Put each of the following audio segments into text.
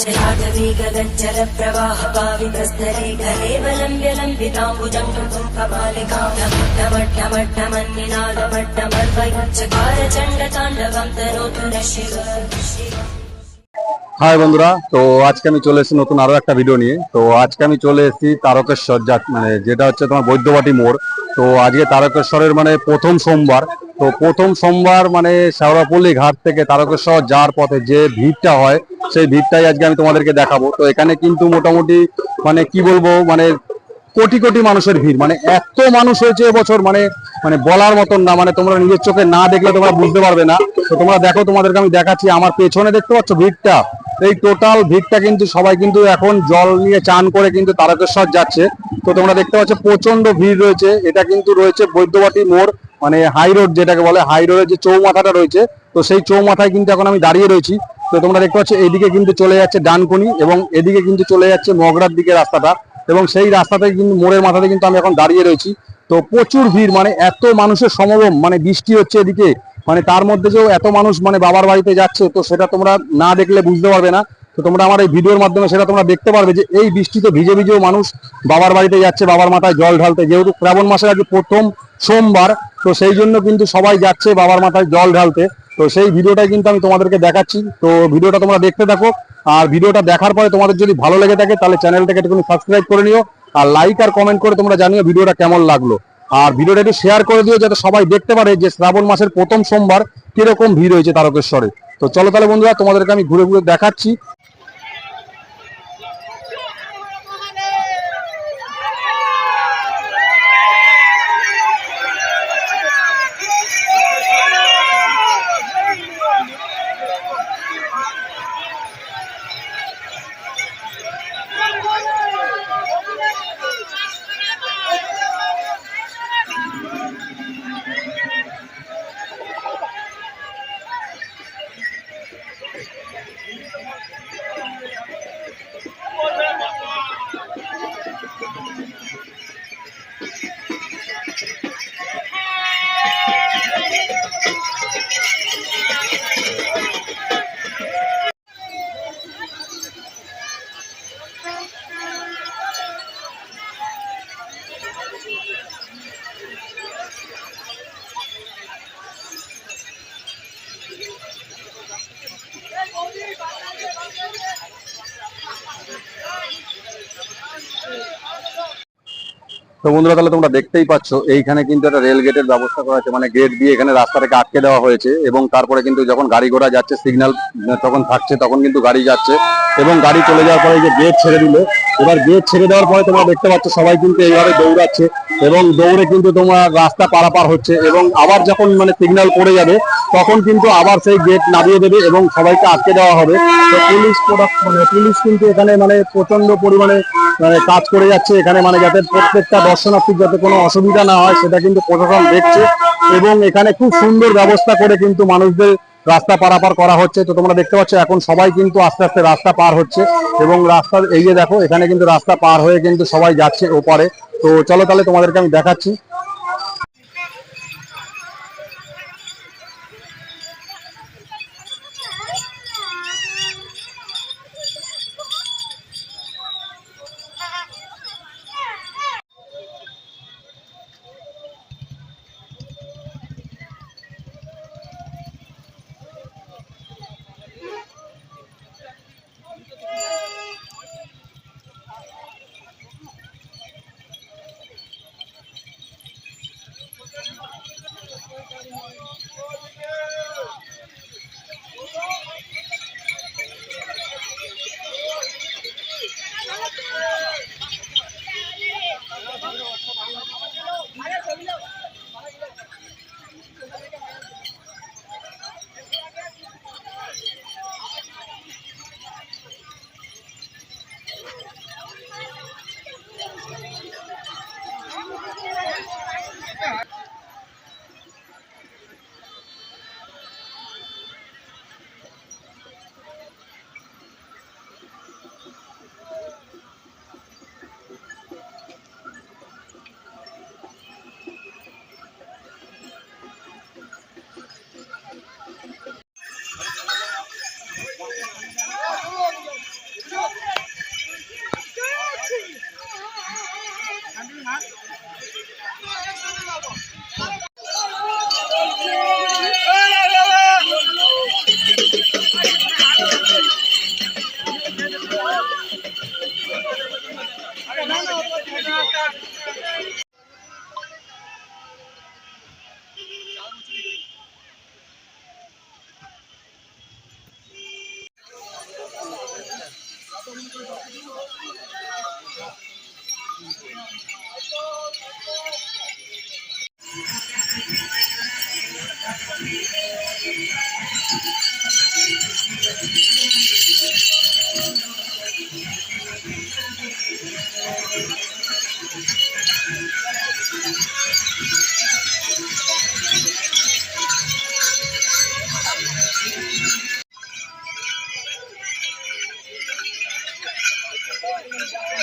जलाजवेगगज्जर प्रवाहपावितस्तरे कलेवलम्ब्य लम्बिताम्बुजङ्गम् कपालिकां नमट्टमट्टमन्निनादमट्टमर्वयच्चकारचण्डताण्डवं तरोतु न शिव হাই বন্ধুরা, তো আজকে আমি চলে এসেছি নতুন আরও একটা ভিডিও নিয়ে। তো আজকে আমি চলে এসেছি তারকেশ্বর যা মানে যেটা হচ্ছে তোমার বৈদ্যবাটি মোড়। তো আজকে তারকেশ্বরের মানে প্রথম সোমবার। তো প্রথম সোমবার মানে শেওড়াপল্লী ঘাট থেকে তারকেশ্বর যাওয়ার পথে যে ভিড়টা হয়, সেই ভিড়টাই আজকে আমি তোমাদেরকে দেখাবো। তো এখানে কিন্তু মোটামুটি মানে কি বলব মানে কোটি কোটি মানুষের ভিড়। মানে এত মানুষ হয়েছে এবছর মানে মানে বলার মতন না। মানে তোমরা নিজের চোখে না দেখলে তোমরা বুঝতে পারবে না। তো তোমরা দেখো, তোমাদেরকে আমি দেখাচ্ছি। আমার পেছনে দেখতে পাচ্ছ ভিড়টা? এই টোটাল ভিড়টা কিন্তু সবাই কিন্তু এখন জল নিয়ে চান করে কিন্তু তারকেশ্বর যাচ্ছে। তো তোমরা দেখতে পাচ্ছ প্রচণ্ড ভিড় রয়েছে। এটা কিন্তু রয়েছে বৈদ্যবাটি মোড় মানে হাই রোড যেটাকে বলে হাই রোডের যে চৌমাথাটা রয়েছে, তো সেই চৌমাথায় কিন্তু এখন আমি দাঁড়িয়ে রয়েছি। তো তোমরা দেখতে পাচ্ছ এইদিকে কিন্তু চলে যাচ্ছে ডানকুনি এবং এদিকে কিন্তু চলে যাচ্ছে মগরার দিকে রাস্তাটা এবং সেই রাস্তাতে কিন্তু মোড়ের মাথাতে কিন্তু আমি এখন দাঁড়িয়ে রয়েছি। তো প্রচুর ভিড় মানে এত মানুষের সমাগম মানে বৃষ্টি হচ্ছে এদিকে। মানে তার মধ্যে যেও এত মানুষ মানে বাবার বাড়িতে যাচ্ছে, তো সেটা তোমরা না দেখলে বুঝতে পারবে না। তো তোমরা আমার এই ভিডিওর মাধ্যমে সেটা তোমরা দেখতে পারবে যে এই বৃষ্টিতে ভিজে ভিজেও মানুষ বাবার বাড়িতে যাচ্ছে, বাবার মাথায় জল ঢালতে। যেহেতু শ্রাবণ মাসের আগে প্রথম সোমবার, তো সেই জন্য কিন্তু সবাই যাচ্ছে বাবার মাথায় জল ঢালতে। তো সেই ভিডিওটাই কিন্তু আমি তোমাদেরকে দেখাচ্ছি। তো ভিডিওটা তোমরা দেখতে থাকো। আর ভিডিওটা দেখার পরে তোমাদের যদি ভালো লেগে থাকে, তাহলে চ্যানেলটাকে একটু সাবস্ক্রাইব করে নিও। আর লাইক আর কমেন্ট করে তোমরা জানিও ভিডিওটা কেমন লাগল। আর ভিডিওটা একটু শেয়ার করে দিও যাতে সবাই দেখতে পারে যে শ্রাবণ মাসের প্রথম সোমবার কীরকম ভিড় হয়েছে তারকেশ্বরে। তো চলো তাহলে বন্ধুরা, তোমাদেরকে আমি ঘুরে ঘুরে দেখাচ্ছি। তো বন্ধুরা, তাহলে তোমরা দেখতেই পাচ্ছ, এইখানে কিন্তু একটা রেল গেটের ব্যবস্থা করা আছে। মানে গেট দিয়ে এখানে রাস্তাটাকে আটকে দেওয়া হয়েছে এবং তারপরে কিন্তু যখন গাড়ি ঘোড়া যাচ্ছে সিগন্যাল তখন থাকছে, তখন কিন্তু গাড়ি যাচ্ছে এবং গাড়ি চলে যাওয়ার পরে যে গেট ছেড়ে দিল। এবার গেট ছেড়ে দেওয়ার পরে তোমরা দেখতে পাচ্ছ, সবাই কিন্তু এইভাবে দৌড়াচ্ছে এবং দৌড়ে কিন্তু তোমার রাস্তা পারাপার হচ্ছে এবং আবার যখন মানে সিগন্যাল পড়ে যাবে, তখন কিন্তু আবার সেই গেট নামিয়ে দেবে এবং সবাইকে আটকে দেওয়া হবে। তো পুলিশ মানে পুলিশ কিন্তু এখানে মানে প্রচণ্ড পরিমাণে মানে কাজ করে যাচ্ছে। এখানে মানে যাতে প্রত্যেকটা দর্শনার্থীর যাতে কোনো অসুবিধা না হয়, সেটা কিন্তু প্রশাসন দেখছে এবং এখানে খুব সুন্দর ব্যবস্থা করে কিন্তু মানুষদের রাস্তা পারাপার করা হচ্ছে। তো তোমরা দেখতে পাচ্ছ, এখন সবাই কিন্তু আস্তে আস্তে রাস্তা পার হচ্ছে এবং রাস্তার এই যে দেখো, এখানে কিন্তু রাস্তা পার হয়ে কিন্তু সবাই যাচ্ছে ওপারে। তো চলো তাহলে তোমাদেরকে আমি দেখাচ্ছি।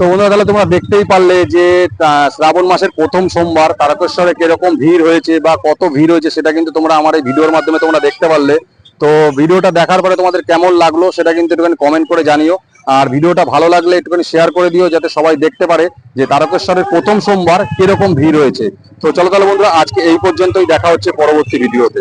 তো বন্ধুরা, তাহলে তোমরা দেখতেই পারলে যে শ্রাবণ মাসের প্রথম সোমবার তারকেশ্বরে কীরকম ভিড় হয়েছে বা কত ভিড় হয়েছে সেটা কিন্তু তোমরা আমার এই ভিডিওর মাধ্যমে তোমরা দেখতে পারলে। তো ভিডিওটা দেখার পরে তোমাদের কেমন লাগল সেটা কিন্তু একটুখানি কমেন্ট করে জানিও। আর ভিডিওটা ভালো লাগলে একটুখানি শেয়ার করে দিও যাতে সবাই দেখতে পারে যে তারকেশ্বরের প্রথম সোমবার কীরকম ভিড় হয়েছে। তো চলো তাহলে বন্ধুরা, আজকে এই পর্যন্তই দেখা হচ্ছে পরবর্তী ভিডিওতে।